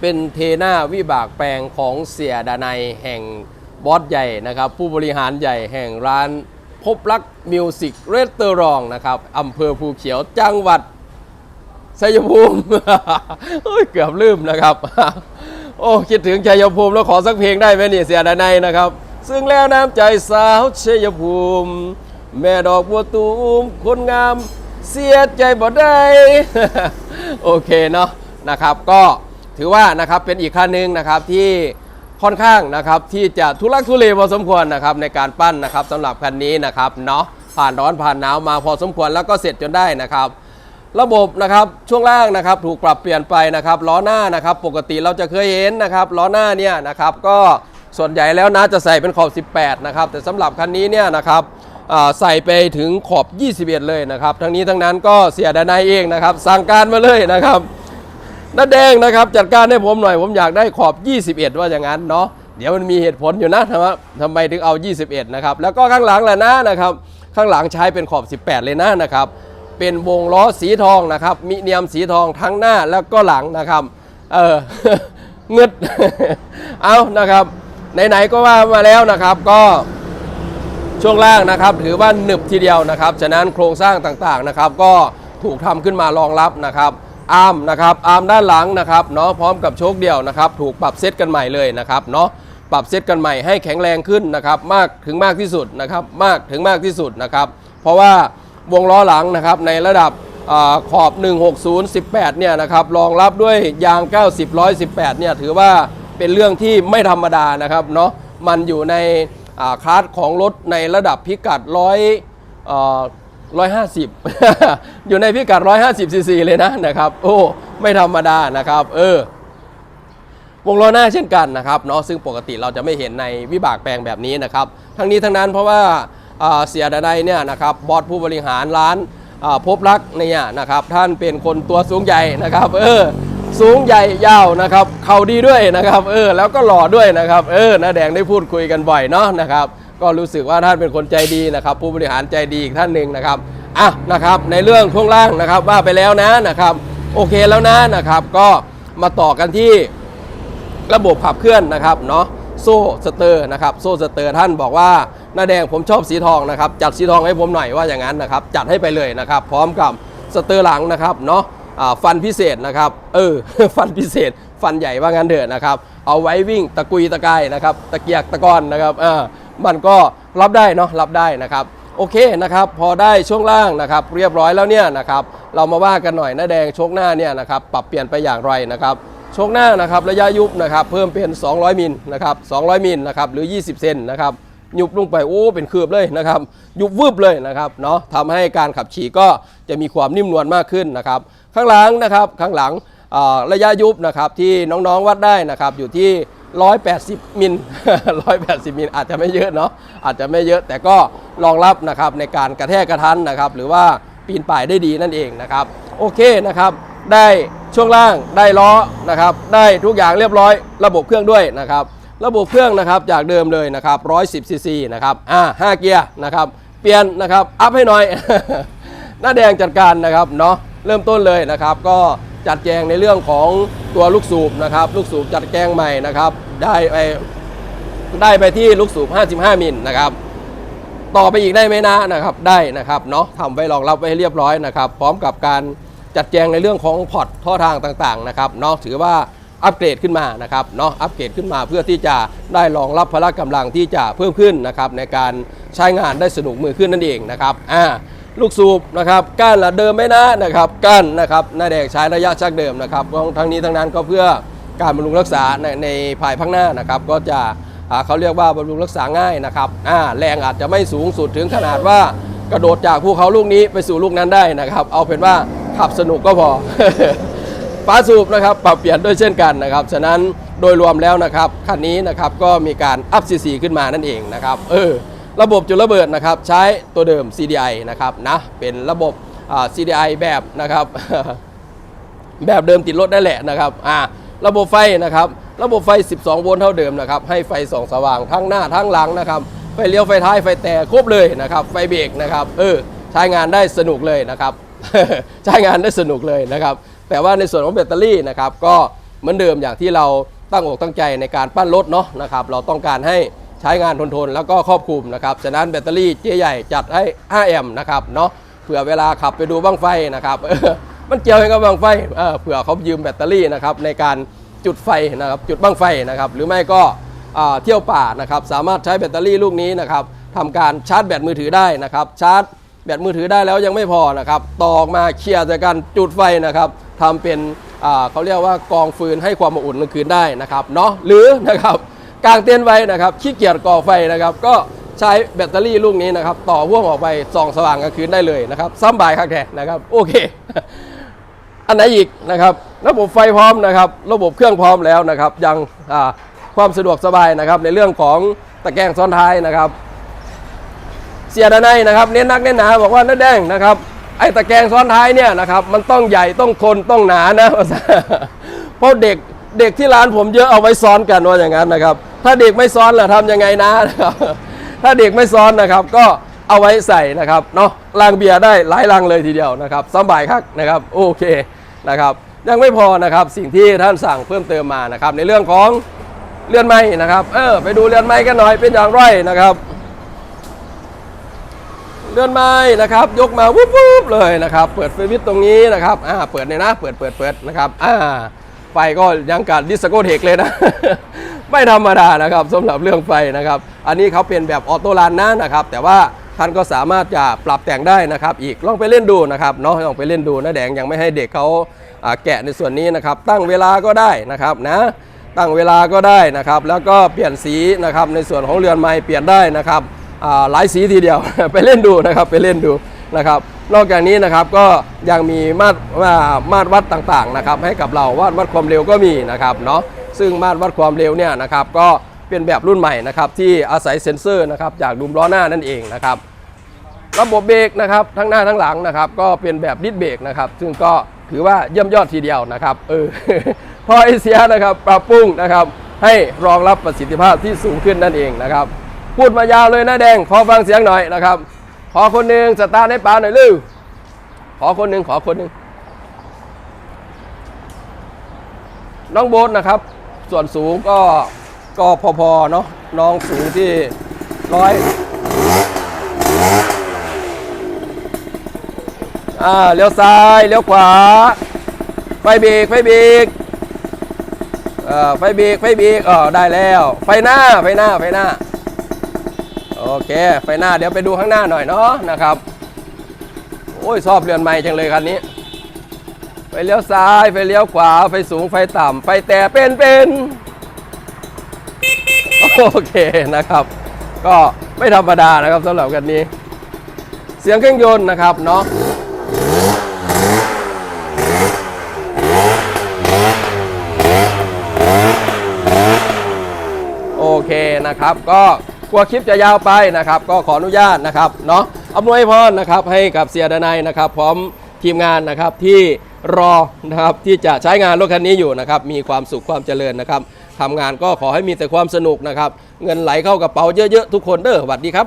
เป็นเทน่าวิบากแปลงของเสียดานัยแห่งบอสใหญ่นะครับ ผู้บริหารใหญ่แห่งร้านพบรักมิวสิกเรสเตอรองนะครับอำเภอภูเขียวจังหวัดชัยภูมิเกือบลืมนะครับ โอ้คิดถึงชัยภูมิแล้วขอสักเพลงได้ไหมนี่เสียดานัยนะครับ ซึ่งแล้วน้ำใจสาวชัยภูมิ แม่ดอกบัวตูมคนงาม เสียใจบ่ได้ โอเคเนาะนะครับก็ ถือว่านะครับเป็นอีกขั้นหนึ่งนะครับที่ค่อนข้างนะครับที่จะทุลักทุเลพอสมควรนะครับในการปั้นนะครับสำหรับคันนี้นะครับเนาะผ่านร้อนผ่านหนาวมาพอสมควรแล้วก็เสร็จจนได้นะครับระบบนะครับช่วงล่างนะครับถูกปรับเปลี่ยนไปนะครับล้อหน้านะครับปกติเราจะเคยเห็นนะครับล้อหน้าเนี่ยนะครับก็ส่วนใหญ่แล้วนะจะใส่เป็นขอบ 18 นะครับ แต่สำหรับคันนี้เนี่ยนะครับใส่ไปถึงขอบ 21 เลยนะครับ ทั้งนี้ทั้งนั้นก็เสียดานายเองนะครับ สั่งการมาเลยนะครับ น้าแดงนะครับจัดการให้ผมหน่อยผมอยากได้ขอบ 21 ว่าอย่างนั้นเนาะเดี๋ยวมันมีเหตุผลอยู่นะทำไมทำไมถึงเอา 21 นะครับ แล้วก็ข้างหลังแหละนะนะครับ ข้างหลังใช้เป็นขอบ 18 เลยนะนะครับ เป็นวงล้อสีทองนะครับมิเนียมสีทองทั้งหน้าแล้วก็หลังนะครับ เออเงึดเอานะครับ ไหนๆก็ว่ามาแล้วนะครับก็ช่วงล่างนะครับ ถือว่าหนึบทีเดียวนะครับ ฉะนั้นโครงสร้างต่างๆนะครับ ก็ถูกทำขึ้นมารองรับนะครับ อาร์มนะครับอาร์มด้านหลังนะครับเนาะพร้อมกับโชคเดี่ยวนะครับถูกปรับเซตกันใหม่เลยนะครับเนาะปรับเซตกันใหม่ให้แข็งแรงขึ้นนะครับมากถึงมากที่สุดนะครับมากถึงมากที่สุดนะครับเพราะว่าวงล้อหลังนะครับในระดับอขอบ 160 18 เนี่ยนะครับรองรับด้วยยาง 90 118 เนี่ยถือว่าเป็นเรื่องที่ไม่ธรรมดานะครับเนาะมันอยู่ในคลาสของรถในระดับพิกัดร้ อยร้อยห้าสิบอยู่ในพิกัด 150ซีซีเลยนะนะครับ โอ้ไม่ธรรมดานะครับ เออ วงล้อหน้าเช่นกันนะครับเนาะซึ่งปกติเราจะไม่เห็นในวิบากแปลงแบบนี้นะครับ ทั้งนี้ทั้งนั้นเพราะว่าเสียดนัยเนี่ยนะครับบอสผู้บริหารร้านพบรักเนี่ยนะครับ ท่านเป็นคนตัวสูงใหญ่นะครับ เออ สูงใหญ่ยาวนะครับ เข่าดีด้วยนะครับ เออ แล้วก็หล่อด้วยนะครับ เออน้าแดงได้พูดคุยกันบ่อยเนาะนะครับ ก็รู้สึกว่าท่านเป็นคนใจดีนะครับ ผู้บริหารใจดีอีกท่านหนึ่งนะครับอะนะครับในเรื่องช่วงล่างนะครับว่าไปแล้วนะนะครับโอเคแล้วนะนะครับ ก็มาต่อกันที่ระบบขับเคลื่อนนะครับเนาะโซ่สเตอร์นะครับโซ่สเตอร์ท่านบอกว่าหน้าแดงผมชอบสีทองนะครับ จัดสีทองให้ผมหน่อยว่าอย่างนั้นนะครับ จัดให้ไปเลยนะครับ พร้อมกับสเตอร์หลังนะครับเนาะฟันพิเศษนะครับ เออ ฟันพิเศษ ฟันใหญ่ว่างั้นเถอะนะครับ เอาไว้วิ่งตะกุยตะกายนะครับ ตะเกียกตะกอนนะครับอ่า มันก็รับได้เนาะรับได้นะครับโอเคนะครับพอได้ช่วงล่างนะครับเรียบร้อยแล้วเนี่ยนะครับเรามาว่ากันหน่อยหน้าแดงโชคหน้าเนี่ยนะครับปรับเปลี่ยนไปอย่างไรนะครับโชคหน้านะครับระยะยุบนะครับเพิ่มเป็น 200 มิลนะครับ200 มิลนะครับหรือ 20 เซนนะครับยุบลงไปโอ้เป็นคืบเลยนะครับยุบวืบเลยนะครับเนาะทำให้การขับขี่ก็จะมีความนิ่มนวลมากขึ้นนะครับข้างหลังนะครับข้างหลังระยะยุบนะครับที่น้องๆวัดได้นะครับอยู่ที่ 180 มิล 180 มิลอาจจะไม่เยอะเนาะอาจจะไม่เยอะแต่ก็รองรับนะครับในการกระแทกกระทันนะครับ หรือว่าปีนป่ายได้ดีนั่นเองนะครับ โอเคนะครับ ได้ช่วงล่างได้ล้อนะครับ ได้ทุกอย่างเรียบร้อย ระบบเครื่องด้วยนะครับ ระบบเครื่องนะครับจากเดิมเลยนะครับ110ซีซีนะครับอ่า5เกียร์นะครับเปลี่ยนนะครับอัพให้หน่อย หน้าแดงจัดการนะครับเนาะเริ่มต้นเลยนะครับ ก็ จัดแจงในเรื่องของตัวลูกสูบนะครับลูกสูบจัดแจงใหม่นะครับได้ไปได้ไปที่ลูกสูบ 55 มิลนะครับต่อไปอีกได้ไหมนะนะครับได้นะครับเนาะทำไว้รองรับไว้ให้เรียบร้อยนะครับ พร้อมกับการจัดแจงในเรื่องของพอร์ตท่อทางต่างๆนะครับเนาะถือว่าอัปเกรดขึ้นมานะครับเนาะอัปเกรดขึ้นมาเพื่อที่จะได้รองรับพละกำลังที่จะเพิ่มขึ้นนะครับในการใช้งานได้สนุกมือขึ้นนั่นเองนะครับอ่า ลูกสูบนะครับก้านละเดิมไหมนะนะครับก้านนะครับหน้าแดงใช้ระยะชักเดิมนะครับทั้งนี้ทั้งนั้นก็เพื่อการบำรุงรักษาในในภายภาคหน้านะครับ ก็จะเขาเรียกว่าบำรุงรักษาง่ายนะครับแรงอาจจะไม่สูงสุดถึงขนาดว่ากระโดดจากภูเขาลูกนี้ไปสู่ลูกนั้นได้นะครับ เอาเป็นว่าขับสนุกก็พอฝาสูบนะครับปรับเปลี่ยนด้วยเช่นกันนะครับ ฉะนั้นโดยรวมแล้วนะครับคันนี้นะครับก็มีการอัพซีซีขึ้นมานั่นเองนะครับ เออ ระบบจุดระเบิดนะครับใช้ตัวเดิม CDI นะครับนะเป็นระบบ CDI แบบนะครับแบบเดิมติดรถได้แหละนะครับอ่าระบบไฟนะครับระบบไฟ 12 โวลต์เท่าเดิมนะครับให้ไฟส่องสว่างทั้งหน้าทั้งหลังนะครับไฟเลี้ยวไฟท้ายไฟแต่ครบเลยนะครับไฟเบรกนะครับเออใช้งานได้สนุกเลยนะครับใช้งานได้สนุกเลยนะครับแต่ว่าในส่วนของแบตเตอรี่นะครับก็เหมือนเดิมอย่างที่เราตั้งอกตั้งใจในการปั้นรถเนาะนะครับเราต้องการให้ ใช้งานทนทนแล้วก็ครอบคลุมนะครับฉะนั้นแบตเตอรี่เจ๊ใหญ่จัดให้ 5 แอมป์นะครับเนาะเผื่อเวลาขับไปดูบ้างไฟนะครับมันเกี่ยวกับบ้างไฟเเผื่อเขายืมแบตเตอรี่นะครับในการจุดไฟนะครับจุดบ้างไฟนะครับหรือไม่ก็เที่ยวป่านะครับสามารถใช้แบตเตอรี่ลูกนี้นะครับทำการชาร์จแบตมือถือได้นะครับชาร์จแบตมือถือได้แล้วยังไม่พอนะครับต่อกมาเคลียร์จากการจุดไฟนะครับทำเป็นเขาเรียกว่ากองฟืนให้ความอบอุ่นกลางคืนได้นะครับเนาะหรือนะครับ กางเต็นท์ไว้นะครับขี้เกียจก่อไฟนะครับ ก็ใช้แบตเตอรี่ลูกนี้นะครับ ต่อพ่วงออกไปส่องสว่างกลางคืนได้เลยนะครับซ้ำบายคักแท้นะครับ โอเค อันไหนอีกนะครับ ระบบไฟพร้อมนะครับ ระบบเครื่องพร้อมแล้วนะครับ ยังความสะดวกสบายนะครับ ในเรื่องของตะแกรงซ้อนท้ายนะครับ เสียดานายนะครับ เน้นนักเน้นหนาบอกว่าน้าแดงนะครับไอ้ตะแกรงซ้อนท้ายเนี่ยนะครับ มันต้องใหญ่ต้องทนต้องหนานะเพราะเด็ก เด็กที่ร้านผมเยอะเอาไว้ซ้อนกันว่าอย่างนั้นนะครับ ถ้าเด็กไม่ซ้อนล่ะทำยังไงนะนะครับถ้าเด็กไม่ซ้อนนะครับ ก็เอาไว้ใส่นะครับเนาะรางเบียร์ได้หลายรังเลยทีเดียวนะครับสบายคักนะครับโอเคนะครับ ยังไม่พอนะครับสิ่งที่ท่านสั่งเพิ่มเติมมานะครับ ในเรื่องของเรือนไม้นะครับ เออไปดูเรือนไม้กันหน่อยเป็นอย่างไรนะครับ เลื่อนไม้นะครับ ยกมาวุบวุบเลยนะครับ เปิดไฟวิทตรงนี้นะครับอ่าเปิดเลยนะ เปิดเปิดเปิดนะครับอ่า ไฟก็ยังกัดดิสโก้เทคเลยนะ ไม่ธรรมดานะครับสำหรับเรื่องไฟนะครับ อันนี้เขาเป็นแบบออโต้รันนะนะครับ แต่ว่าท่านก็สามารถจะปรับแต่งได้นะครับ อีกลองไปเล่นดูนะครับเนาะลองไปเล่นดูนะแดงยังไม่ให้เด็กเขาแกะในส่วนนี้นะครับ ตั้งเวลาก็ได้นะครับนะตั้งเวลาก็ได้นะครับ แล้วก็เปลี่ยนสีนะครับในส่วนของเรือนไม้เปลี่ยนได้นะครับหลายสีทีเดียว ไปเล่นดูนะครับไปเล่นดู นะครับ นอกจากนี้นะครับก็ยังมีมาตรมาตรวัดต่างๆนะครับให้กับเราวัดวัดความเร็วก็มีนะครับเนาะซึ่งมาตรวัดความเร็วเนี่ยนะครับก็เป็นแบบรุ่นใหม่นะครับที่อาศัยเซ็นเซอร์นะครับจากดุมล้อหน้านั่นเองนะครับระบบเบรกนะครับทั้งหน้าทั้งหลังนะครับก็เป็นแบบดิสเบรกนะครับซึ่งก็ถือว่าเยี่ยมยอดทีเดียวนะครับเออพอเอเชียนะครับปรับปรุงนะครับ ให้รองรับประสิทธิภาพที่สูงขึ้นนั่นเองนะครับ พูดมายาวเลยนะแดงขอฟังเสียงหน่อยนะครับ ขอคนหนึ่งสตาร์ทให้ปาหน่อยลือขอคนหนึ่งขอคนหนึ่งน้องโบ๊ทนะครับ ส่วนสูงก็ก็พอๆเนาะน้องสูงที่ร้อยอ่าเลี้ยวซ้ายเลี้ยวขวา ไฟเบรกไฟเบรกเอ่อไฟเบรกไฟเบรกเออได้แล้ว ไฟหน้าไฟหน้าไฟหน้า โอเค ไฟหน้าเดี๋ยวไปดูข้างหน้าหน่อยเนาะนะครับ โอ้ยชอบเรือนใหม่จังเลยคันนี้ ไฟเลี้ยวซ้าย ไฟเลี้ยวขวา ไฟสูง ไฟต่ำ ไฟแต่เป็นเป็นโอเคนะครับ ก็ไม่ธรรมดานะครับสำหรับกันนี้ เสียงเครื่องยนต์นะครับเนาะโอเคนะครับก็ กลัวคลิปจะยาวไปนะครับ ก็ขออนุญาตนะครับเนาะอำนวยพรนะครับให้กับเสียดนายนะครับ พร้อมทีมงานนะครับที่รอนะครับที่จะใช้งานรถคันนี้อยู่นะครับ มีความสุขความเจริญนะครับทำงานก็ขอให้มีแต่ความสนุกนะครับ เงินไหลเข้ากระเป๋าเยอะๆทุกคนเด้อสวัสดีครับ